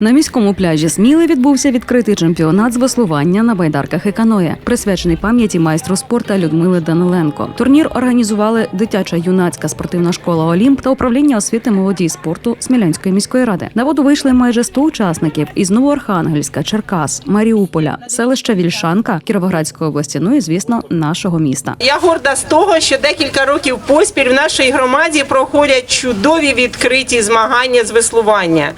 На міському пляжі Сміли відбувся відкритий чемпіонат з веслування на байдарках і каное, присвячений пам'яті майстру спорту Людмили Даниленко. Турнір організували дитяча юнацька спортивна школа Олімп та управління освіти молоді і спорту Смілянської міської ради. На воду вийшли майже 100 учасників із Новоархангельська, Черкас, Маріуполя, селища Вільшанка, Кіровоградської області. Ну і звісно, нашого міста. Я горда з того, що декілька років поспіль в нашій громаді проходять чудові відкриті змагання з веслування.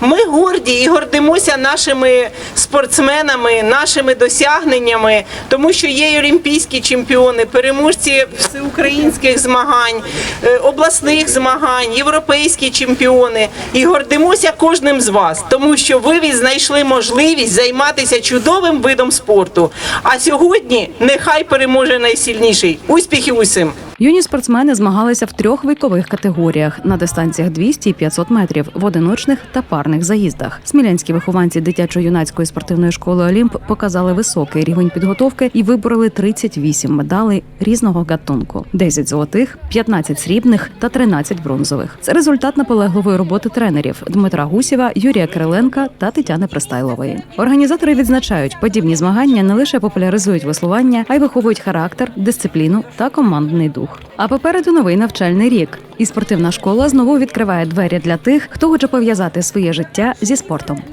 Ми горді і гордимося нашими спортсменами, нашими досягненнями, тому що є олімпійські чемпіони, переможці всеукраїнських змагань, е, обласних змагань, європейські чемпіони. І гордимося кожним з вас, тому що ви знайшли можливість займатися чудовим видом спорту. А сьогодні нехай переможе найсильніший. Успіхів усім! Юні спортсмени змагалися в трьох вікових категоріях на дистанціях 200 і 500 метрів в одиночних та парних заїздах. Смілянські вихованці дитячо-юнацької спортивної школи Олімп показали високий рівень підготовки і вибороли 38 медалей різного гатунку: 10 золотих, 15 срібних та 13 бронзових. Це результат наполегливої роботи тренерів Дмитра Гусєва, Юрія Кириленка та Тетяни Пристайлової. Організатори відзначають, подібні змагання не лише популяризують веслування, а й виховують характер, дисципліну та командний дух. А попереду новий навчальний рік. І спортивна школа знову відкриває двері для тих, хто хоче пов'язати своє життя зі спортом.